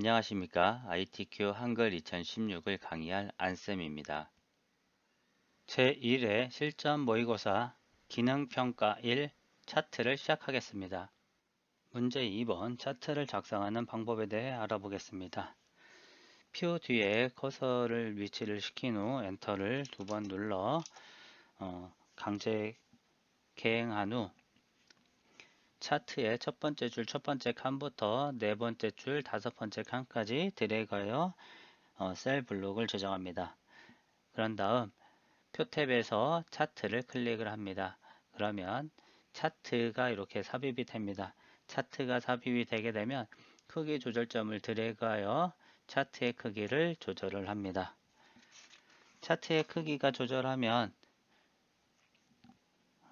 안녕하십니까. ITQ 한글 2016을 강의할 안쌤입니다. 제1회 실전 모의고사 기능평가 1 차트를 시작하겠습니다. 문제 2번 차트를 작성하는 방법에 대해 알아보겠습니다. 표 뒤에 커서를 위치를 시킨 후 엔터를 두 번 눌러 어, 강제 개행한 후 차트의 첫 번째 줄 첫 번째 칸부터 네 번째 줄 다섯 번째 칸까지 드래그하여 어, 셀 블록을 지정합니다. 그런 다음 표 탭에서 차트를 클릭을 합니다. 그러면 차트가 이렇게 삽입이 됩니다. 차트가 삽입이 되게 되면 크기 조절점을 드래그하여 차트의 크기를 조절을 합니다. 차트의 크기가 조절하면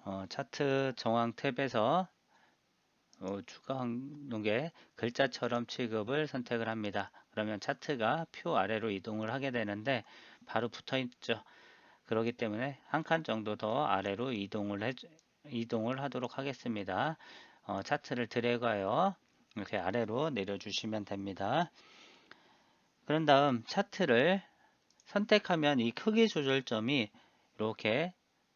어, 차트 정황 탭에서 어, 추가 항목에 글자처럼 취급을 선택을 합니다. 그러면 차트가 표 아래로 이동을 하게 되는데 바로 붙어 있죠. 그렇기 때문에 한 칸 정도 더 아래로 이동을 해, 이동을 하도록 하겠습니다. 어, 차트를 드래그하여 이렇게 아래로 내려주시면 됩니다. 그런 다음 차트를 선택하면 이 크기 조절점이 이렇게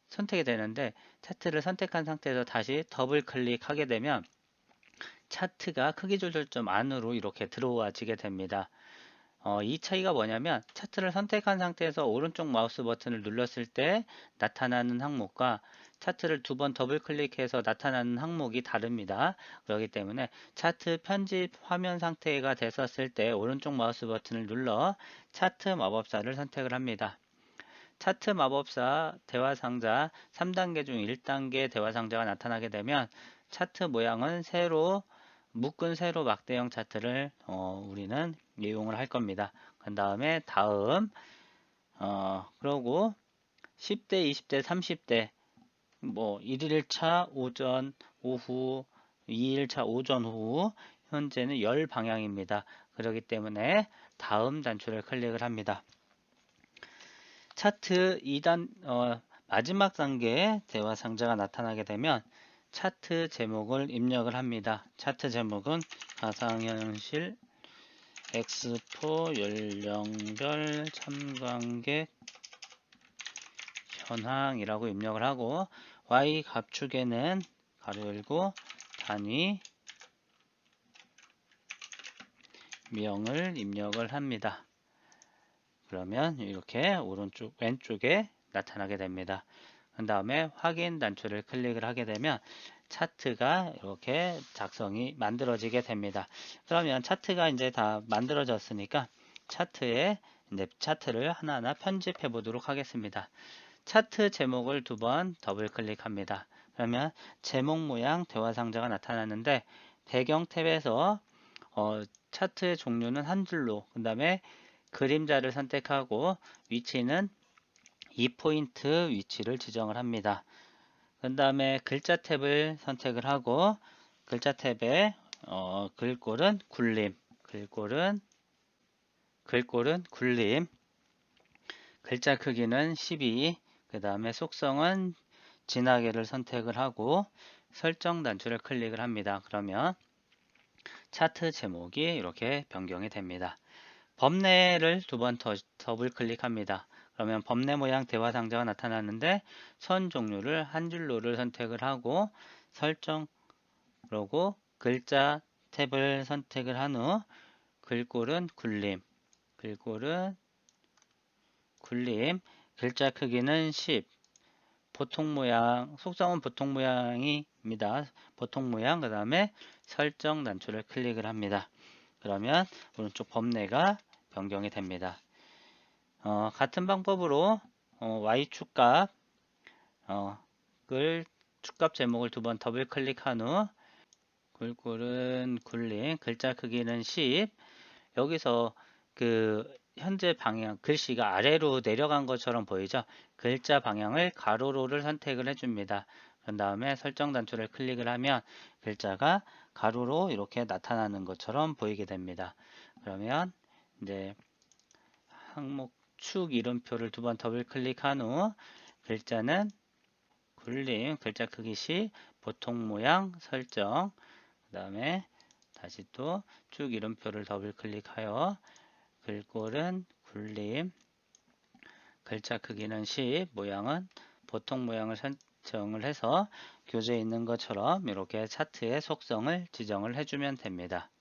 선택이 되는데 차트를 선택한 상태에서 다시 더블 클릭하게 되면 차트가 크기 조절점 안으로 이렇게 들어와지게 됩니다. 어, 이 차이가 뭐냐면 차트를 선택한 상태에서 오른쪽 마우스 버튼을 눌렀을 때 나타나는 항목과 차트를 두 번 더블 클릭해서 나타나는 항목이 다릅니다. 그렇기 때문에 차트 편집 화면 상태가 됐었을 때 오른쪽 마우스 버튼을 눌러 차트 마법사를 선택을 합니다. 차트 마법사 대화 상자 3단계 중 1단계 대화 상자가 나타나게 되면 차트 모양은 새로 묶은 세로 막대형 차트를 어, 우리는 이용을 할 겁니다. 그 다음에 다음 어, 그러고 10대, 20대, 30대 뭐 1일차 오전, 오후 2일차 오전, 오후 현재는 열 방향입니다. 그렇기 때문에 다음 단추를 클릭을 합니다. 차트 2단 어, 마지막 단계 대화 상자가 나타나게 되면 차트 제목을 입력을 합니다. 차트 제목은 가상현실 엑스포 연령별 참관객 현황이라고 입력을 하고 Y 갑축에는 가로 열고 단위 명을 입력을 합니다. 그러면 이렇게 오른쪽 왼쪽에 나타나게 됩니다. 그 다음에 확인 단추를 클릭을 하게 되면 차트가 이렇게 작성이 만들어지게 됩니다. 그러면 차트가 이제 다 만들어졌으니까 차트에 이제 차트를 하나하나 편집해 보도록 하겠습니다. 차트 제목을 두 번 더블 클릭합니다. 그러면 제목 모양 대화 상자가 나타나는데 배경 탭에서 어, 차트의 종류는 한 줄로 그 다음에 그림자를 선택하고 위치는 2포인트 위치를 지정을 합니다. 그 다음에 글자 탭을 선택을 하고 글자 탭에 어, 글꼴은 굴림 글꼴은 글꼴은 굴림 글자 크기는 12 그 다음에 속성은 진하게를 선택을 하고 설정 단추를 클릭을 합니다. 그러면 차트 제목이 이렇게 변경이 됩니다. 범례를 두 번더 더블 클릭합니다. 그러면 범례 모양 대화 상자가 나타나는데 선 종류를 한 줄로를 선택을 하고 설정 그러고 글자 탭을 선택을 한 후 글꼴은 굴림 글꼴은 굴림 글자 크기는 10 보통 모양 속성은 보통 모양입니다. 보통 모양 그 다음에 설정 단추를 클릭을 합니다. 그러면 오른쪽 범례가 변경이 됩니다 어, 같은 방법으로 어, y축값 어, 을 축값 제목을 두 번 더블 클릭한 후 굴굴은 굴린 글자 크기는 10 여기서 그 현재 방향 글씨가 아래로 내려간 것처럼 보이죠? 글자 방향을 가로로를 선택을 해줍니다. 그 다음에 설정 단추를 클릭을 하면 글자가 가로로 이렇게 나타나는 것처럼 보이게 됩니다. 그러면 이제 항목 축 이름표를 두 번 더블 클릭한 후 글자는 굴림 글자 크기 시 보통 모양 설정 그 다음에 다시 또 쭉 이름표를 더블 클릭하여 글꼴은 굴림 글자 크기는 10 모양은 보통 모양을 선정을 해서 교재에 있는 것처럼 이렇게 차트의 속성을 지정을 해주면 됩니다.